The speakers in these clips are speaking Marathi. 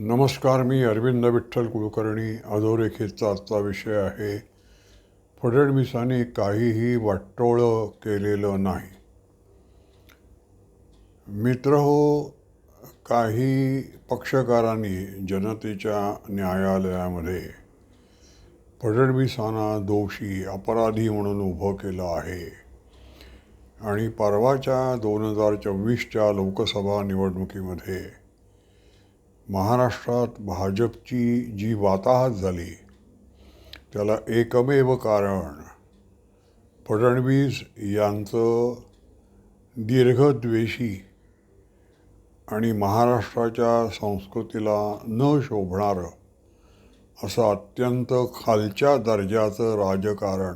नमस्कार मी अरविंद विठ्ठल कुलकर्णी. अधोरेखितचा आजचा विषय आहे फडणवीसांनी काहीही वाटोळं केलेलं नाही. मित्र हो काही पक्षकारांनी जनतेच्या न्यायालयामध्ये फडणवीसांना दोषी अपराधी म्हणून उभं केलं आहे आणि परवाच्या दोन हजार चोवीसच्या लोकसभा निवडणुकीमध्ये महाराष्ट्रात भाजपची जी वाताहत झाली त्याला एकमेव कारण फडणवीस यांचं दीर्घद्वेषी आणि महाराष्ट्राच्या संस्कृतीला न शोभणारं असं अत्यंत खालच्या दर्जाचं राजकारण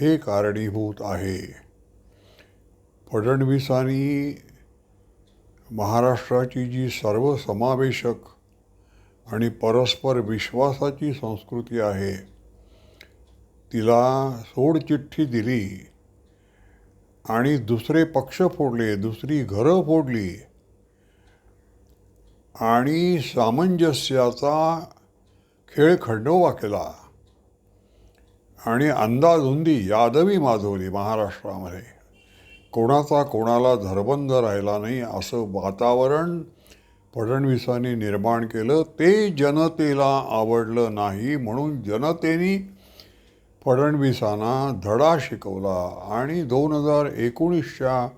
हे कारणीभूत आहे. फडणवीसांनी महाराष्ट्राची जी सर्वसमावेशक आणि परस्पर विश्वासाची संस्कृती आहे तिला सोडचिठ्ठी दिली आणि दुसरे पक्ष फोडले दुसरी घरं फोडली आणि सामंजस्याचा खेळ खंडोबा केला आणि अंदाधुंदी यादवी माजवली महाराष्ट्रामध्ये. कोणाचा कोणाला धरबंद राहिला नाही असं वातावरण फडणवीसांनी निर्माण केलं. ते जनतेला आवडलं नाही म्हणून जनतेने फडणवीसांना धडा शिकवला आणि दोन हजार एकोणीसच्या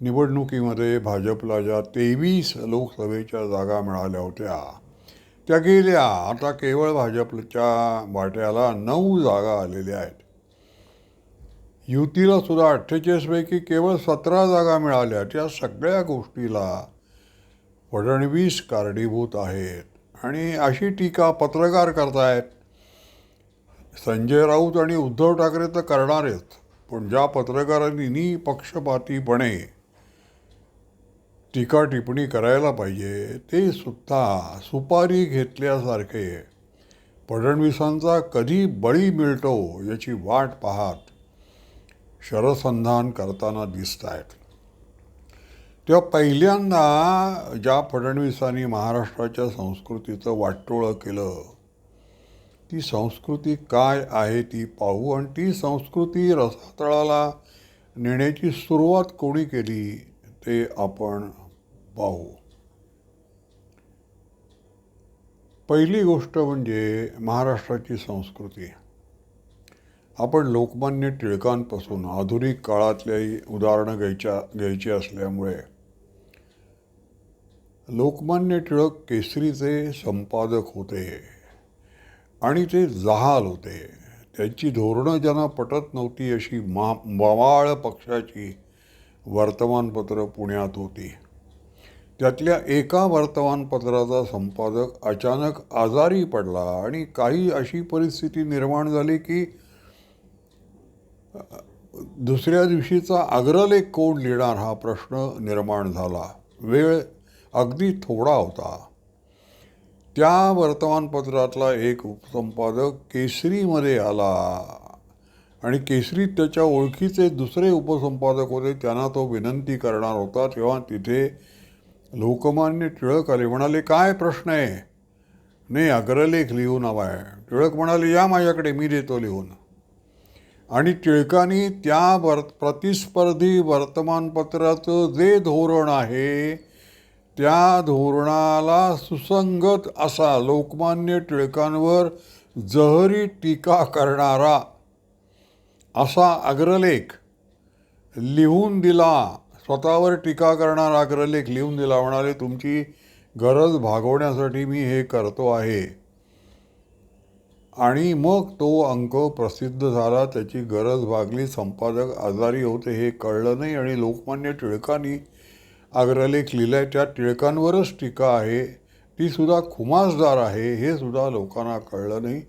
निवडणुकीमध्ये भाजपला ज्या तेवीस लोकसभेच्या जागा मिळाल्या होत्या त्या गेल्या. आता केवळ भाजपच्या वाट्याला नऊ जागा आलेल्या आहेत. युतीला सुद्धा अठ्ठेचाळीसपैकी केवळ सतरा जागा मिळाल्या त्या सगळ्या गोष्टीला फडणवीस कारणीभूत आहेत. आणि अशी टीका पत्रकार करतायत. संजय राऊत आणि उद्धव ठाकरे तर करणारच पण ज्या पत्रकारांनी पक्षपातीपणे टीका टिप्पणी करायला पाहिजे ते सुद्धा सुपारी घेतल्यासारखे. फडणवीसांचा कधी बळी मिळतो याची वाट पाहात शरसंधान करताना दिसत आहेत तेव्हा पहिल्यांदा ज्या फडणवीसांनी महाराष्ट्राच्या संस्कृतीचं वाटोळं केलं ती संस्कृती काय आहे ती पाहू आणि ती संस्कृती रसातळाला नेण्याची सुरुवात कोणी केली ते आपण पाहू. पहिली गोष्ट म्हणजे महाराष्ट्राची संस्कृती. आपण लोकमान्य टिळकांपासून आधुनिक काळातल्याही उदाहरणं घ्यायच्या घ्यायची असल्यामुळे लोकमान्य टिळक केसरीचे संपादक होते आणि ते जहाल होते. त्यांची धोरणं ज्यांना पटत नव्हती अशी मा मवाळ पक्षाची वर्तमानपत्र पुण्यात होती. त्यातल्या एका वर्तमानपत्राचा संपादक अचानक आजारी पडला आणि काही अशी परिस्थिती निर्माण झाली की दुसऱ्या दिवशीचा अग्रलेख कोण लिहिणार हा प्रश्न निर्माण झाला. वेळ अगदी थोडा होता. त्या वर्तमानपत्रातला एक उपसंपादक केसरीमध्ये आला आणि केसरीत त्याच्या ओळखीचे दुसरे उपसंपादक होते. त्यांना तो विनंती करणार होता तेव्हा तिथे लोकमान्य टिळक आले. म्हणाले काय प्रश्न आहे? नाही अग्रलेख लिहून हवा आहे. टिळक म्हणाले या माझ्याकडे मी देतो लिहून. आणि टिळकांनी त्या वर प्रतिस्पर्धी वर्तमानपत्राचं जे धोरण आहे त्या धोरणाला सुसंगत असा लोकमान्य टिळकांवर जहरी टीका करणारा असा अग्रलेख लिहून दिला. स्वतःवर टीका करणारा अग्रलेख लिहून दिला. म्हणाले तुमची गरज भागवण्यासाठी मी हे करतो आहे. आणि मग तो अंक प्रसिद्ध झाला त्याची गरज भागली संपादक आजारी होते हे कळलं नाही आणि लोकमान्य टिळकांनी अग्रलेख लिहिलाय त्या टिळकांवरच टीका आहे ती सुद्धा खुमासदार आहे हे सुद्धा लोकांना कळलं नाही.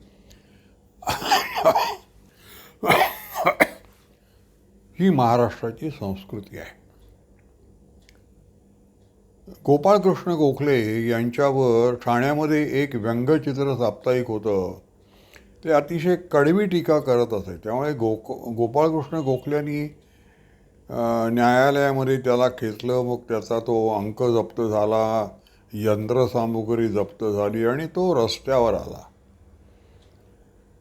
ही महाराष्ट्राची संस्कृती आहे. गोपाळकृष्ण गोखले यांच्यावर ठाण्यामध्ये एक व्यंगचित्र साप्ताहिक होतं. ते अतिशय कडवी टीका करत असे. त्यामुळे गोक गोपाळकृष्ण गोखल्यांनी न्यायालयामध्ये त्याला खेचलं. मग त्याचा तो अंक जप्त झाला यंत्रसामुग्री जप्त झाली आणि तो रस्त्यावर आला.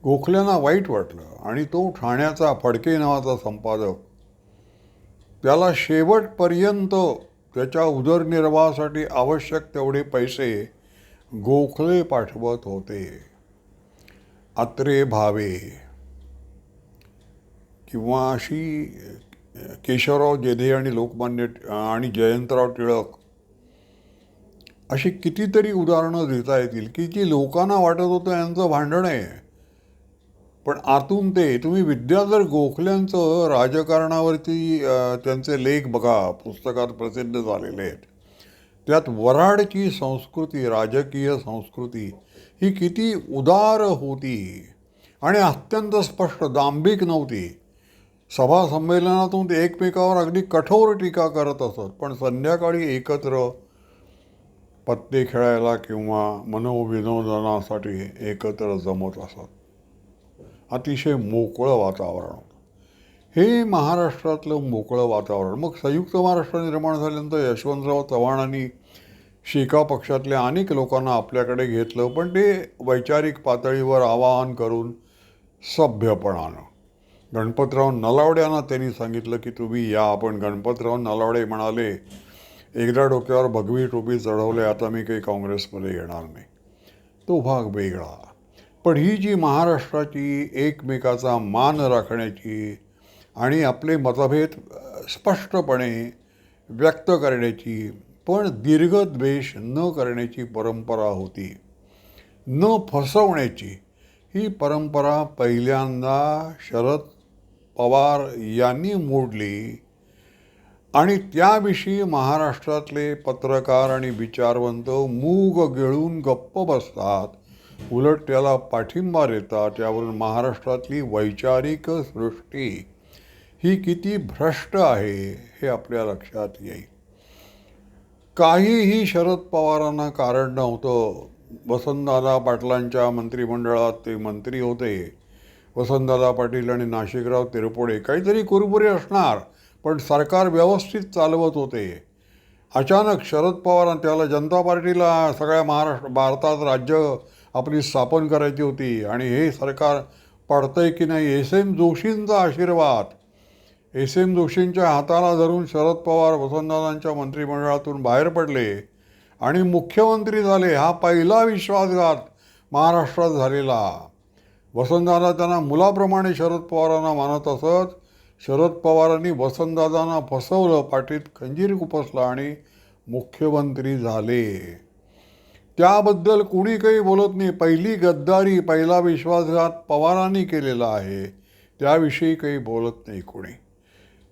गोखल्यांना वाईट वाटलं आणि तो ठाण्याचा फडके नावाचा संपादक त्याला शेवटपर्यंत त्याच्या उदरनिर्वाहासाठी आवश्यक तेवढे पैसे गोखले पाठवत होते. अत्रे भावे. किंवा अशी केशवराव जेधे आणि लोकमान्य आणि जयंतराव टिळक अशी कितीतरी उदाहरणं देता येतील की जी लोकांना वाटत होतं यांचं भांडण आहे. पण आतून ते तुम्ही विद्याधर गोखल्यांचं राजकारणावरती त्यांचे लेख बघा पुस्तकात प्रसिद्ध झालेले आहेत. त्यात वराडची संस्कृती राजकीय संस्कृती ही किती उदार होती. आणि अत्यंत स्पष्ट दांभिक नव्हती. सभा संमेलनातून ते एकमेकावर अगदी कठोर टीका करत असत पण संध्याकाळी एकत्र पत्ते खेळायला किंवा मनोविनोदनासाठी एकत्र जमत असत. अतिशय मोकळं वातावरण. हे महाराष्ट्रातलं मोकळं वातावरण. मग संयुक्त महाराष्ट्र निर्माण झाल्यानंतर यशवंतराव चव्हाणांनी शिका पक्षातल्या अनेक लोकांना आपल्याकडे घेतलं पण ते वैचारिक पातळीवर आवाहन करून सभ्यपणानं. गणपतराव नलावड्यांना त्यांनी सांगितलं की तुम्ही या आपण गणपतराव नलावडे म्हणाले एकदा डोक्यावर भगवी टोपी चढवले आता मी काही काँग्रेसमध्ये येणार नाही. तो भाग वेगळा. पण ही जी महाराष्ट्राची एकमेकाचा मान राखण्याची आणि आपले मतभेद स्पष्टपणे व्यक्त करण्याची पण दीर्घद्वेष न करण्याची परंपरा होती. न फसवण्याची ही परंपरा पहिल्यांदा शरद पवार यांनी मोडली आणि त्याविषयी महाराष्ट्रातले पत्रकार आणि विचारवंत मूग गिळून गप्प बसतात. उलट त्याला पाठिंबा देतात. त्यावरून महाराष्ट्रातली वैचारिक सृष्टी ही किती भ्रष्ट आहे हे आपल्या लक्षात येईल. काहीही शरद पवारांना कारण नव्हतं. वसंतदादा पाटलांच्या मंत्रिमंडळात ते मंत्री होते. वसंतदादा पाटील आणि नाशिकराव तिरपुडे काहीतरी कुरबुरे असणार पण सरकार व्यवस्थित चालवत होते. अचानक शरद पवार त्याला जनता पार्टीला सगळ्या महाराष्ट्र भारतात राज्य आपली स्थापन करायची होती आणि हे सरकार पडतंय की नाही एस एम जोशींचा आशीर्वाद एस एम जोशींच्या हाताला धरून शरद पवार वसंतदादांच्या मंत्रिमंडळातून बाहेर पडले आणि मुख्यमंत्री झाले हा पहिला विश्वासघात महाराष्ट्रात झालेला. वसंतदादा त्यांना मुलाप्रमाणे शरद पवारांना मानत असत. शरद पवारांनी वसंतदादांना फसवलं पाठीत खंजीर खुपसला आणि मुख्यमंत्री झाले. त्याबद्दल कुणी काही बोलत नाही. पहिली गद्दारी पहिला विश्वासघात पवारांनी केलेला आहे. त्याविषयी काही बोलत नाही कुणी.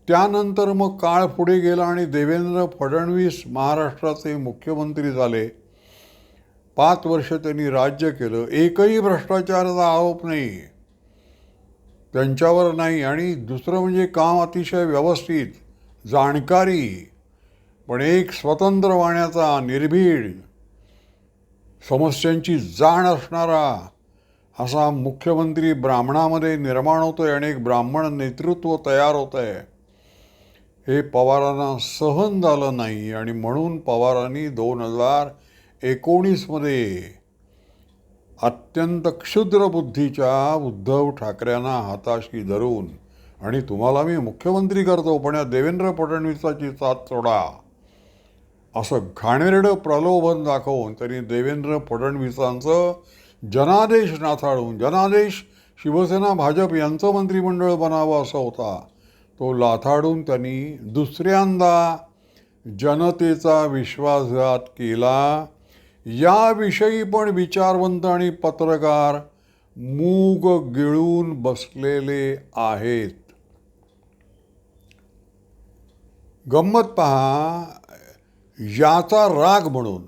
त्यानंतर मग काळ पुढे गेला आणि देवेंद्र फडणवीस महाराष्ट्राचे मुख्यमंत्री झाले. पाच वर्ष त्यांनी राज्य केलं. एकही भ्रष्टाचाराचा आरोप नाही. त्यांच्यावर नाही आणि दुसरं म्हणजे काम अतिशय व्यवस्थित जाणकारी पण एक स्वतंत्र वाण्याचा निर्भीड समस्यांची जाण असणारा असा मुख्यमंत्री ब्राह्मणामध्ये निर्माण होतो आहे आणि एक ब्राह्मण नेतृत्व तयार होत आहे हे पवारांना सहन झालं नाही आणि म्हणून पवारांनी दोन हजार एकोणीसमध्ये अत्यंत क्षुद्र बुद्धीच्या उद्धव ठाकरेंना हाताशी धरून आणि तुम्हाला मी मुख्यमंत्री करतो पण या देवेंद्र फडणवीसाची साथ सोडा. असं घाणेरडं प्रलोभन दाखवून त्यांनी देवेंद्र फडणवीसांचं जनादेश नाथाळून जनादेश शिवसेना भाजप यांचं मंत्रिमंडळ बनावं असा होता. तो लाथाडून त्यांनी दुसऱ्यांदा जनतेचा विश्वासघात केला. याविषयी पण विचारवंत आणि पत्रकार मूग गिळून बसलेले आहेत. गंमत पहा याचा राग म्हणून.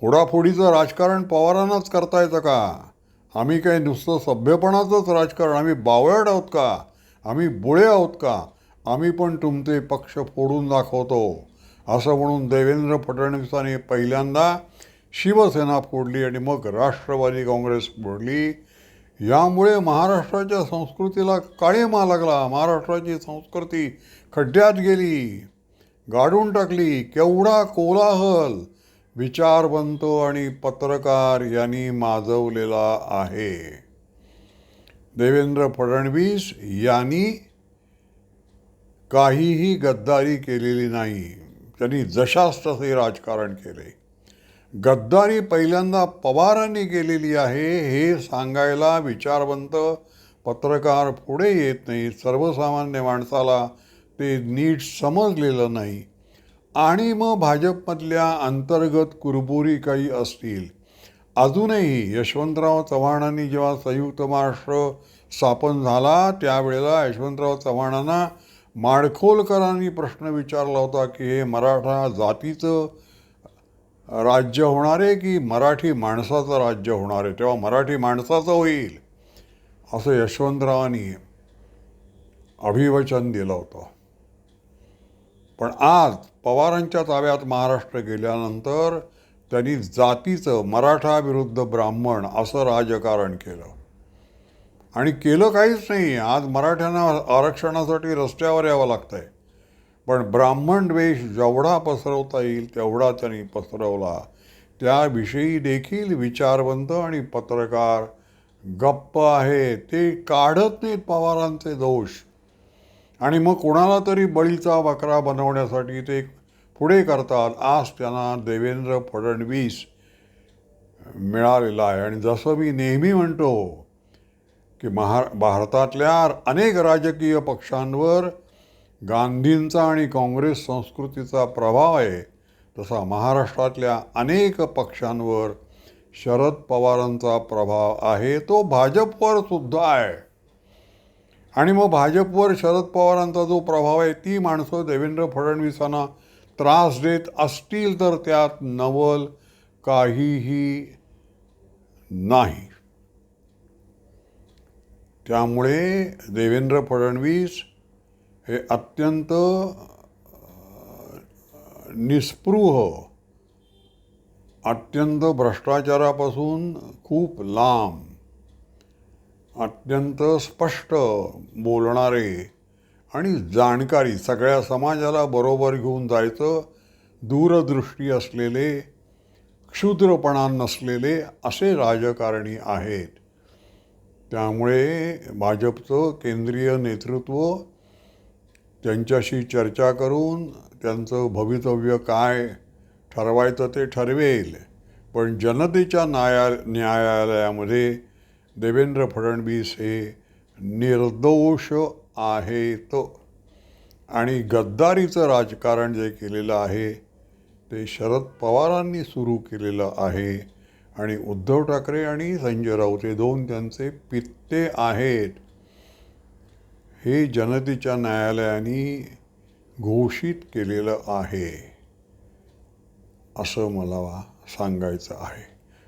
फोडाफोडीचं राजकारण पवारांनाच करता येतं का? आम्ही काही नुसतं सभ्यपणाचंच राजकारण आम्ही बावळट आहोत का? आम्ही बुळे आहोत का? आम्ही पण तुमचे पक्ष फोडून दाखवतो. असं म्हणून देवेंद्र फडणवीसांनी पहिल्यांदा शिवसेना फोडली आणि मग राष्ट्रवादी काँग्रेस फोडली. यामुळे महाराष्ट्राच्या संस्कृतीला काळीमा लागला. महाराष्ट्राची संस्कृती खड्ड्यात गेली. गाडून टाकली. केवढा कोलाहल. विचारवंत आणि पत्रकार यांनी माजवलेला आहे. देवेंद्र फडणवीस यांनी काहीही गद्दारी केलेली नाही. त्यांनी जशास तसे राजकारण केले. गद्दारी पहिल्यांदा पवारांनी केलेली आहे हे सांगायला विचारवंत पत्रकार पुढे येत नाही सर्वसामान्य माणसाला ते नीट समजलेलं नाही. आणि मग भाजपमधल्या अंतर्गत कुरबुरी काही असतील. अजूनही यशवंतराव चव्हाणांनी जेव्हा संयुक्त महाराष्ट्र स्थापन झाला त्यावेळेला यशवंतराव चव्हाणांना माडखोलकरांनी प्रश्न विचारला होता की हे मराठा जातीचं राज्य होणार आहे की मराठी माणसाचं राज्य होणार आहे? तेव्हा मराठी माणसाचं होईल असं यशवंतरावांनी अभिवचन दिलं होतं. पण आज पवारांच्या ताब्यात महाराष्ट्र गेल्यानंतर त्यांनी जातीचं मराठा विरुद्ध ब्राह्मण असं राजकारण केलं. आणि केलं काहीच नाही. आज मराठ्यांना आरक्षणासाठी रस्त्यावर यावं लागतंय. पण ब्राह्मण द्वेष जेवढा पसरवता येईल तेवढा त्यांनी पसरवला. त्याविषयी देखील विचारवंत आणि पत्रकार गप्प आहे. ते काढत नाहीत पवारांचे दोष. आणि मग कोणाला तरी बळीचा बकरा बनवण्यासाठी ते पुढे करतात आज त्यांना देवेंद्र फडणवीस मिळालेला आहे. आणि जसं मी नेहमी म्हणतो की महा भारतातल्या अनेक राजकीय पक्षांवर गांधींचा आणि काँग्रेस संस्कृतीचा प्रभाव आहे तसा महाराष्ट्रातल्या अनेक पक्षांवर शरद पवारांचा प्रभाव आहे तो भाजपवर सुद्धा आहे. आणि मग भाजपवर शरद पवारांचा जो प्रभाव आहे ती माणसं देवेंद्र फडणवीसांना त्रास देत असतील तर त्यात नवल काहीही नाही. त्यामुळे देवेंद्र फडणवीस हे अत्यंत निस्पृह अत्यंत भ्रष्टाचारापासून खूप लांब. अत्यंत स्पष्ट बोलणारे आणि जाणकारी सगळ्या समाजाला बरोबर घेऊन जायचं दूरदृष्टी असलेले क्षुद्रपणा नसलेले असे राजकारणी आहेत. त्यामुळे भाजपचं केंद्रीय नेतृत्व त्यांच्याशी चर्चा करून त्यांचं भवितव्य काय ठरवायचं ते ठरवेल. पण जनतेच्या न्याया न्यायालयामध्ये देवेंद्र फडणवीस हे निर्दोष आहेत. आणि गद्दारीचं राजकारण जे केलेलं आहे ते शरद पवारांनी सुरू केलेलं आहे. आणि उद्धव ठाकरे आणि संजय राऊत हे दोन त्यांचे पित्ते आहेत. हे जनतेच्या न्यायालयाने घोषित केलेलं आहे असं मला सांगायचं आहे.